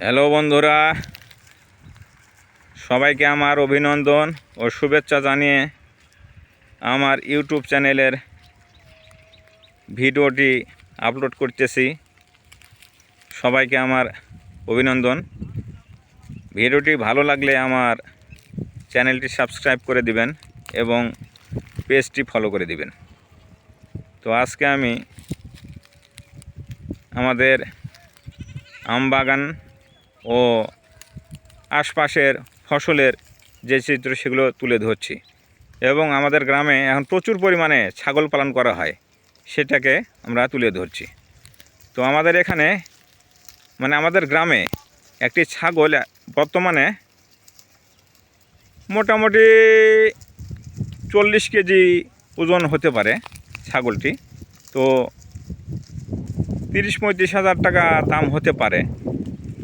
Hello বন্ধুরা, সবাইকে আমার অভিনন্দন ও শুভেচ্ছা জানিয়ে আমার ইউটিউব চ্যানেলের ভিডিওটি আপলোড করতেছি। সবাইকে আমার অভিনন্দন। ভিডিওটি ভালো লাগলে আমার চ্যানেলটি সাবস্ক্রাইব করে দিবেন এবং পেজটি ফলো করে দিবেন। তো আজকে আমি আমাদের আম বাগান ও আশপাশের ফসলের যে চিত্র সেগুলো তুলে ধরছি। এবং আমাদের গ্রামে এখন প্রচুর পরিমাণে ছাগল পালন করা হয়, সেটাকে আমরা তুলে ধরছি। তো আমাদের এখানে মানে আমাদের গ্রামে একটি ছাগল বর্তমানে মোটামুটি চল্লিশ কেজি ওজন হতে পারে ছাগলটি। তো তিরিশ পঁয়ত্রিশ হাজার টাকা দাম হতে পারে।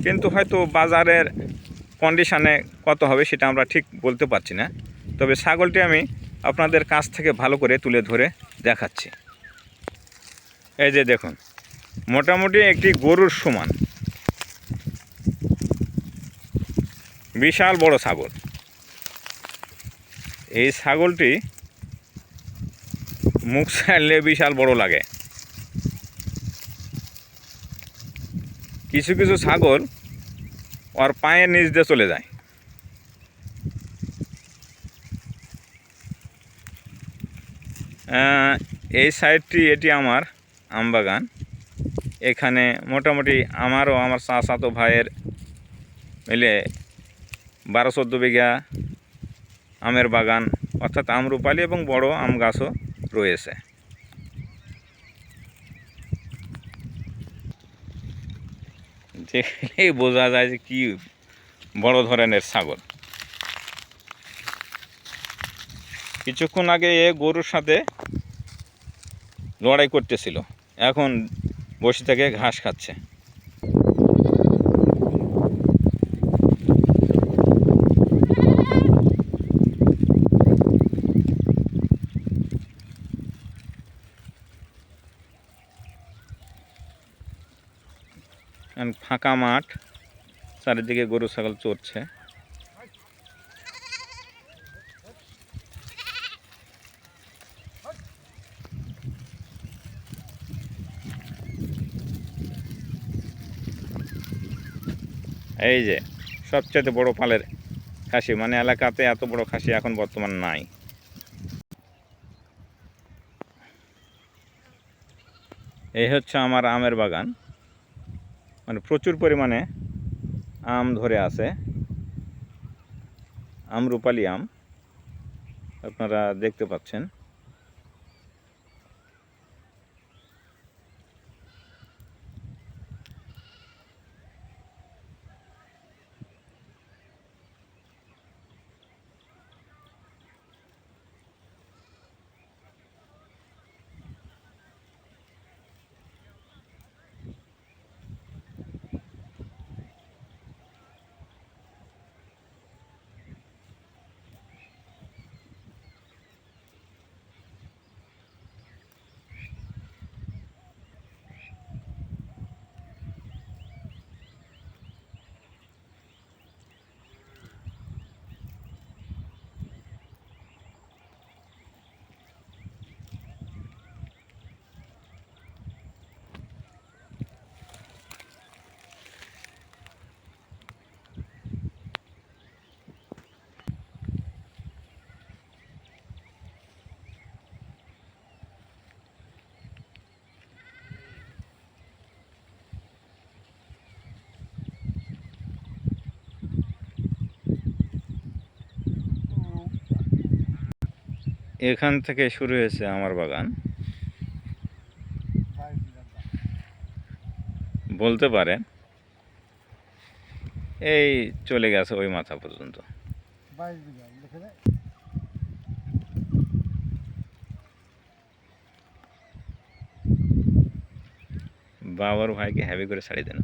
কিন্তু হয়তো বাজারের কন্ডিশানে কত হবে সেটা আমরা ঠিক বলতে পারছি না। তবে ছাগলটি আমি আপনাদের কাছ থেকে ভালো করে তুলে ধরে দেখাচ্ছি। এই যে দেখুন, মোটামুটি একটি গরুর সমান। বিশাল বড় ছাগল। এই ছাগলটি মুখ ছাড়লে বিশাল বড় লাগে। কিছু কিছু ছাগল ওর পায়ের নিচ দিয়ে চলে যায়। এই সাইডটি এটি আমার আম বাগান। এখানে মোটামুটি আমারও আমার চাচাতো ভাইয়ের মিলে বারো চোদ্দ বিঘা আমের বাগান, অর্থাৎ আমরুপালি এবং বড় আম গাছও রয়েছে। দেখলেই বোঝা যায় যে কি বড় ধরনের ছাগল। কিছুক্ষণ আগে এ গরুর সাথে লড়াই করতেছিল। এখন বসে থেকে ঘাস খাচ্ছে। ফাঁকা মাঠ, চারিদিকে গরু, ছাগল চড়ছে। এই যে সবচেয়ে বড় পালের খাসি মানে এলাকাতে এত বড় খাসি এখন বর্তমান নাই। এই হচ্ছে আমার আমের বাগান। মানে প্রচুর পরিমাণে আম ধরে আছে। আম রূপালি আম আপনারা দেখতে পাচ্ছেন। এখান থেকে শুরু হয়েছে আমার বাগান। বলতে পারেন, এই চলে গেছে ওই মাথা পর্যন্ত। বাবার ভাইকে হ্যাভি করে ছাড়ি দেন।